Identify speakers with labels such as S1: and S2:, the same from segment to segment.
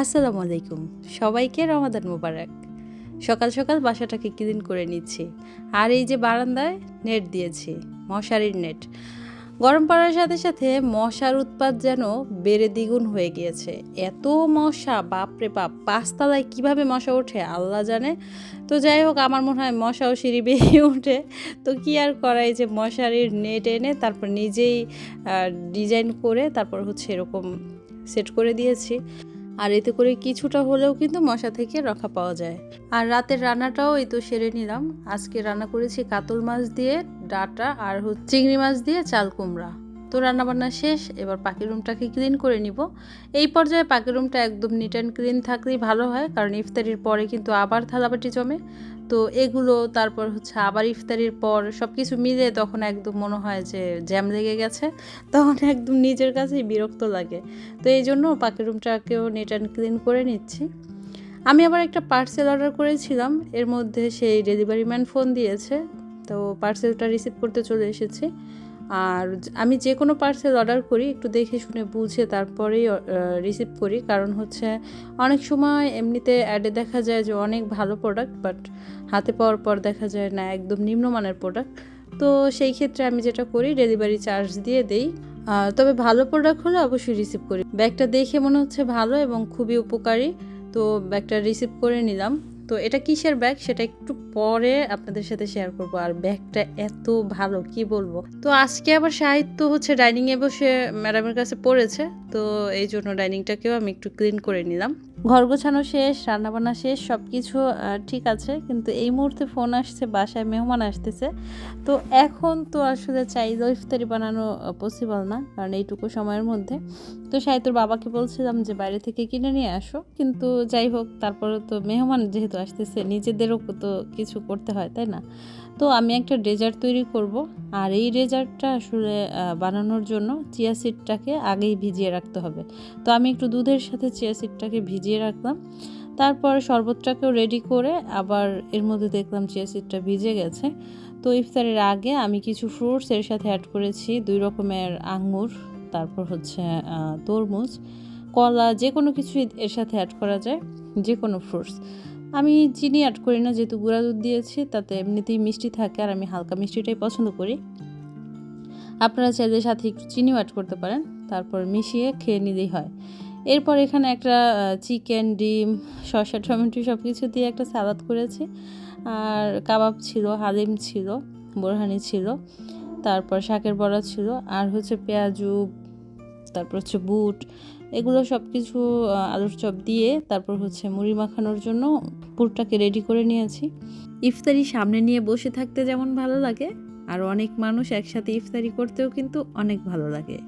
S1: আসসালামু আলাইকুম। সবাইকে রমাদান মোবারক। সকাল সকাল বাসাটাকে ক্লিন করে নিচ্ছি। আর এই যে বারান্দায় নেট দিয়েছি, মশারির নেট। গরম পড়ার সাথে সাথে মশার উৎপাত যেন বেড়ে দ্বিগুণ হয়ে গিয়েছে। এত মশা বাপরে বাপ, পাঁচতলায় কীভাবে মশা ওঠে আল্লাহ জানে। তো যাই হোক, আমার মনে হয় মশাও সিঁড়ি বেয়ে ওঠে। তো কি আর করাই যে মশারির নেট এনে তারপর নিজেই ডিজাইন করে তারপর হচ্ছে এরকম সেট করে দিয়েছি। আর এতে করে কিছুটা হলেও কিন্তু মশা থেকে রক্ষা পাওয়া যায়। আর রাতের রান্নাটাও এই তো সেরে নিলাম। আজকে রান্না করেছি কাতল মাছ দিয়ে ডাটা আর চিংড়ি মাছ দিয়ে চাল কুমড়া। তো রান্নাবান্না শেষ, এবার পাখি রুমটাকে ক্লিন করে নিব। এই পর্যায়ে পাখি রুমটা একদম নিট অ্যান্ড ক্লিন থাকলেই ভালো হয়, কারণ ইফতারির পরে কিন্তু আবার থালাবাটি জমে। তো এগুলো, তারপর হচ্ছে আবার ইফতারির পর সব কিছু মিলে তখন একদম মনে হয় যে জ্যাম লেগে গেছে, তখন একদম নিজের কাছেই বিরক্ত লাগে। তো এই জন্য পাখি রুমটাকেও নিট অ্যান্ড ক্লিন করে নিচ্ছি। আমি আবার একটা পার্সেল অর্ডার করেছিলাম, এর মধ্যে সেই ডেলিভারি ম্যান ফোন দিয়েছে। তো পার্সেলটা রিসিভ করতে চলে এসেছে। আর আমি যে কোনো পার্সেল অর্ডার করি, একটু দেখে শুনে বুঝে তারপরেই রিসিভ করি। কারণ হচ্ছে, অনেক সময় এমনিতে অ্যাডে দেখা যায় যে অনেক ভালো প্রোডাক্ট বাট হাতে পাওয়ার পর দেখা যায় না, একদম নিম্নমানের প্রোডাক্ট তো সেই ক্ষেত্রে আমি যেটা করি ডেলিভারি চার্জ দিয়ে দেই। তবে ভালো প্রোডাক্ট হলে অবশ্যই রিসিভ করি। ব্যাগটা দেখে মনে হচ্ছে ভালো এবং খুবই উপকারী। তো ব্যাগটা রিসিভ করে নিলাম। তো এটা কিসের ব্যাগ সেটা একটু পরে আপনাদের সাথে শেয়ার করব। আর ব্যাগটা এত ভালো, কি বলব? তো আজকে আবার সাহিত্য হচ্ছে ডাইনিংয়ে বসে ম্যাডামের কাছে পড়েছে। তো এই জন্য ডাইনিংটাকেও আমি একটু ক্লিন করে নিলাম। ঘর গোছানো শেষ, রান্নাবান্না শেষ সব কিছু ঠিক আছে। কিন্তু এই মুহূর্তে ফোন আসছে, বাসায় মেহমান আসতেছে। তো এখন তো আসলে চাইলেও ইফতারি বানানো পসিবল না। কারণ এইটুকু সময়ের মধ্যে। তো সাহিত্যর বাবাকে বলছিলাম যে বাইরে থেকে কিনে নিয়ে আসো। কিন্তু যাই হোক, তারপরে তো মেহমান যেহেতু আসতেছে, নিজেদেরও তো কিছু করতে হয়, তাই না? তো আমি একটা ডেজার্ট তৈরি করব। আর এই ডেজার্টটা আসলে বানানোর জন্য চিয়া সিডটাকে আগেই ভিজিয়ে রাখতে হবে। তো আমি একটু দুধের সাথে চিয়া সিডটাকে ভিজিয়ে রাখলাম। তারপর শরবতটাকেও রেডি করে আবার এর মধ্যে দেখলাম চিয়া সিডটা ভিজে গেছে। তো ইফতারের আগে আমি কিছু ফ্রুটস এর সাথে অ্যাড করেছি, দুই রকমের আঙুর। তারপর হচ্ছে তরমুজ, কলা যে কোনো কিছু এর সাথে অ্যাড করা যায় যে কোনো ফ্রুটস আমি চিনি অ্যাড করি না, যেহেতু গুঁড়া দুধ দিয়েছি, তাতে এমনিতেই মিষ্টি থাকে আর আমি হালকা মিষ্টিটাই পছন্দ করি। আপনারা চাইলে সাথে একটু চিনিও অ্যাড করতে পারেন, তারপর মিশিয়ে খেয়ে নিলেই হয়। এরপর এখানে একটা চিকেন ডিম, শসা, টমেটো সব কিছু দিয়ে একটা সালাদ করেছি। আর কাবাব ছিল, হালিম ছিল, বোরহানি ছিল। তারপর শাকের বড়া ছিল, আর হচ্ছে পেঁয়াজু, তারপর হচ্ছে বুট, এগুলো সব কিছু আলুর চপ দিয়ে তারপর হচ্ছে মুড়ি মাখানোর জন্য পুরটাকে রেডি করে নিয়েছি। ইফতারি সামনে নিয়ে বসে থাকতে যেমন ভালো লাগে, আর অনেক মানুষ একসাথে ইফতারি করতেও কিন্তু অনেক ভালো লাগে।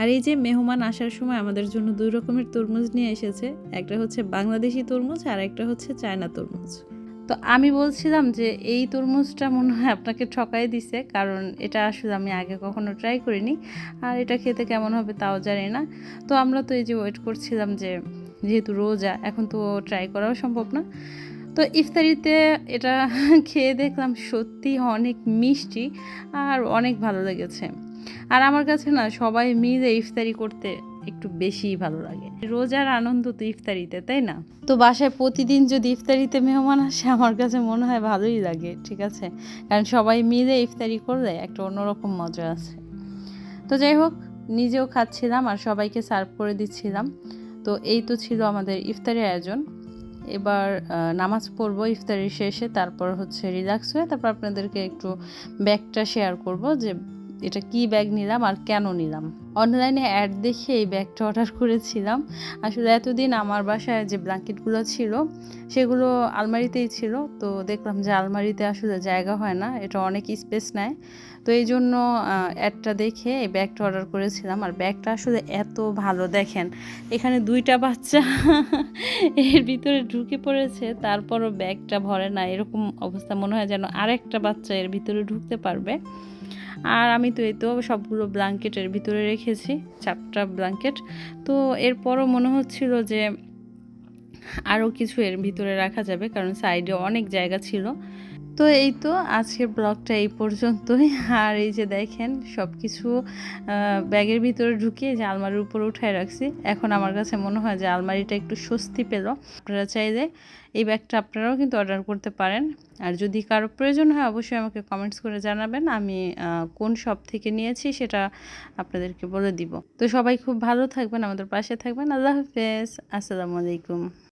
S1: আর এই যে মেহমান আসার সময় আমাদের জন্য দুই রকমের তরমুজ নিয়ে এসেছে, একটা হচ্ছে বাংলাদেশি তরমুজ আর একটা হচ্ছে চায়না তরমুজ। তো আমি বলছিলাম যে এই তরমুজটা মনে হয় আপনাকে ঠকাই দিছে, কারণ এটা আসলে আমি আগে কখনো ট্রাই করিনি। আর এটা খেতে কেমন হবে তাও জানি না। তো আমরা তো এই যে ওয়েট করছিলাম যে যেহেতু রোজা, এখন তো ট্রাই করাও সম্ভব না। তো ইফতারিতে এটা খেয়ে দেখলাম সত্যি অনেক মিষ্টি আর অনেক ভালো লেগেছে। আর আমার কাছে না সবাই মিলে ইফতারি করতে একটু বেশিই ভালো লাগে। রোজার আনন্দ তো ইফতারিতে, তাই না? তো বাসায় প্রতিদিন যদি ইফতারিতে মেহমান আসে, আমার কাছে মনে হয় ভালোই লাগে, ঠিক আছে? কারণ সবাই মিলে ইফতারি করলে একটা অন্যরকম মজা আছে। তো যাই হোক, নিজেও খাচ্ছিলাম আর সবাইকে সার্ভ করে দিচ্ছিলাম। তো এই তো ছিল আমাদের ইফতারি আয়োজন। এবার নামাজ পড়ব ইফতারির শেষে, তারপর হচ্ছে রিল্যাক্স হয়ে তারপর আপনাদেরকে একটু ব্যাগটা শেয়ার করব যে এটা কি ব্যাগ নিলাম আর কেন নিলাম? অনলাইনে অ্যাড দেখে এই ব্যাগটা অর্ডার করেছিলাম। আসলে এতদিন আমার বাসায় যে ব্ল্যাঙ্কেটগুলো ছিল, সেগুলো আলমারিতেই ছিল। তো দেখলাম যে আলমারিতে আসলে জায়গা হয় না, এটা অনেক স্পেস নেয়। তো এই জন্য অ্যাডটা দেখে এই ব্যাগটা অর্ডার করেছিলাম। আর ব্যাগটা আসলে এত ভালো, দেখেন, এখানে দুইটা বাচ্চা, এর ভিতরে ঢুকে পড়েছে, তারপরও ব্যাগটা ভরে না। এরকম অবস্থা মনে হয় যেন আরেকটা বাচ্চা এর ভিতরে ঢুকতে পারবে। আর আমি তো এই তো সবগুলো ব্ল্যাঙ্কেটের ভিতরে রেখেছি, চারটা ব্ল্যাঙ্কেট। তো এরপরও মনে হচ্ছিল যে আরও কিছু এর ভিতরে রাখা যাবে, কারণ সাইডে অনেক জায়গা ছিল। তো এই তো আজকের ব্লগটা এই পর্যন্তই। আর এই যে দেখেন সব কিছু ব্যাগের ভিতরে ঢুকিয়ে যে আলমারির উপরে উঠায় রাখছি। এখন আমার কাছে মনে হয় যে আলমারিটা একটু স্বস্তি পেল। আপনারা চাইলে এই ব্যাগটা আপনারাও কিন্তু অর্ডার করতে পারেন। আর যদি কারও প্রয়োজন হয়, অবশ্যই আমাকে কমেন্টস করে জানাবেন। আমি কোন শপ থেকে নিয়েছি সেটা আপনাদেরকে বলে দিব। তো সবাই খুব ভালো থাকবেন, আমাদের পাশে থাকবেন। আল্লাহ হাফেজ। আসসালামু আলাইকুম।